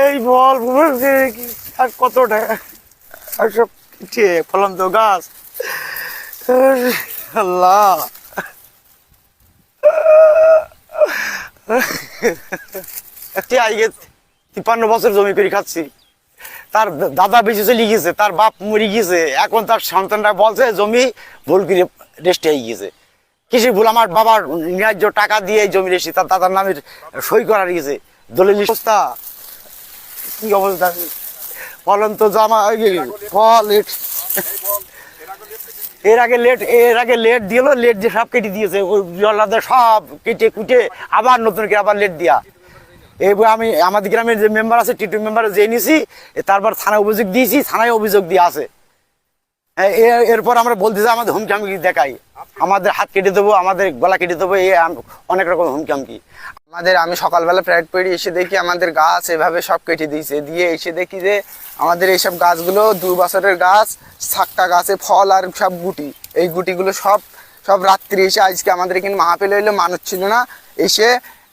এই বল আর ফলন্ত গাছ। তিপ্পান্ন বছর জমি করে খাচ্ছি। তার দাদা বেঁচে চলে গিয়েছে, তার বাপ মরে গিয়েছে। এখন তার সন্তানরা বলছে, জমি ভুল করে রেস্টে হয়ে গিয়েছে। কৃষি ভুল, আমার বাবার ন্যায্য টাকা দিয়ে জমি রেস্টি, তার দাদার নামের সই করা গিয়েছে। দলিল অবস্থা কি অবস্থা? ফলন তো জামা ফল এর আগে লেট এর আগে লেট দিল লেট দিয়ে সব কেটে দিয়েছে। ওই সব কেটে কুটে আবার নতুন করে আবার লেট দিয়া। এবার আমি, আমাদের গ্রামের যে মেম্বার আছে টিটু মেম্বার যে নিছি তারপর থানায় অভিযোগ দিয়েছি, থানায় অভিযোগ দিয়ে আছে। এরপর আমরা বলতেছি আমাদের হুমকি দেখাই। আমাদের হাত কেটে দেবো, আমাদের গলা কেটে দেবো, এ অনেক রকম হামকি আমাদের, আমি সকালবেলা প্রাইড পেড়ি এসে দেখি আমাদের গাছ এভাবে সব কেটে দিয়েছে। দিয়ে এসে দেখি যে আমাদের এইসব গাছগুলো দু বছরের গাছ ছাক্কা গাছে ফল আর সব গুটি। এই গুটিগুলো সব সব রাত্রি এসে আজকে আমাদের এখানে মাহাপেল হইল মানুষ ছিল না। এসে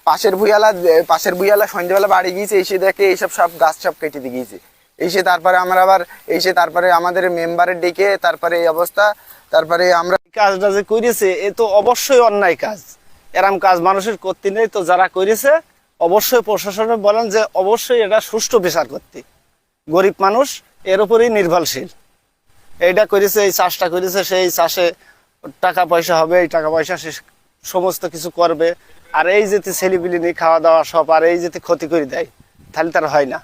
পাশের ভুইয়ালা পাশের ভুইয়ালা সন্ধ্যেবেলা বাড়ি গিয়েছে, এসে দেখে এইসব সব গাছ সব কেটে দিয়ে গিয়েছে। এসে তারপরে আমরা আবার, এসে তারপরে আমাদের মেম্বারের ডেকে তারপরে এই অবস্থা, তারপরে আমরা কাজটা যে করেছে, এ তো অবশ্যই অন্যায় কাজ। এরম কাজ মানুষের করতে নেই। তো যারা করেছে, অবশ্যই প্রশাসনে বলেন যে অবশ্যই এটা সুষ্ঠু বিচার করতে। গরিব মানুষ, এর উপরেই নির্ভরশীল। এইটা করেছে, এই চাষটা করেছে, সেই চাষে টাকা পয়সা হবে, এই টাকা পয়সা সে সমস্ত কিছু করবে। আর এই যেতে ছেলেপিলি নিয়ে খাওয়া দাওয়া সব, আর এই যেতে ক্ষতি করে দেয়, তাহলে তার হয় না।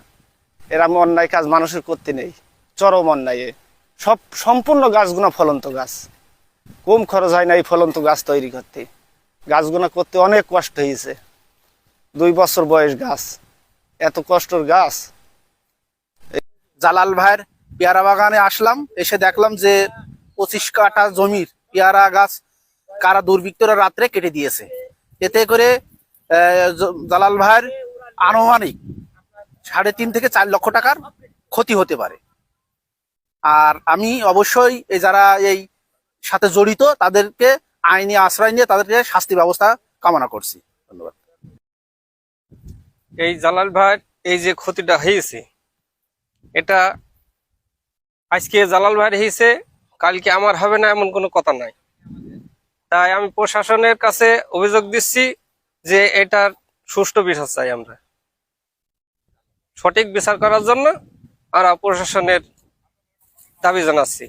এরম অন্যায় কাজ মানুষের করতে নেই। চরম অন্যায়। সব সম্পূর্ণ গাছগুলো ফলন্ত গাছ। কম খরচ হয় না এই ফলন্ত গাছ তৈরি করতে। গাছগুলো করতে অনেক কষ্ট হয়েছে। দুই বছর বয়স গাছ। এত কষ্টর গাছ। জালাল ভাইয়ের পেয়ারা বাগানে আসলাম, এসে দেখলাম যে পঁচিশ কাঠা জমির পেয়ারা গাছ কারা দুর্বৃত্তরা রাত্রে কেটে দিয়েছে। এতে করে জালাল ভাইয়ের আনুমানিক সাড়ে তিন থেকে চার লক্ষ টাকার ক্ষতি হতে পারে। আর আমি অবশ্যই যারা এই সাথে জড়িত, তাদেরকে আইনি আশ্রয় নিয়ে তাদেরকে শাস্তি ব্যবস্থা কামনা করছি। ধন্যবাদ। এই জালাল ভাইয়ের এই যে ক্ষতিটা হয়েছে, এটা আজকে জালাল ভাইয়ের হয়েছে, কালকে আমার হবে না এমন কোনো কথা নাই। তাই আমি প্রশাসনের কাছে অভিযোগ দিচ্ছি যে এটার সুষ্ঠু বিচার চাই আমরা। সঠিক বিচার করার জন্য আমরা প্রশাসনের দাবি জানাচ্ছি।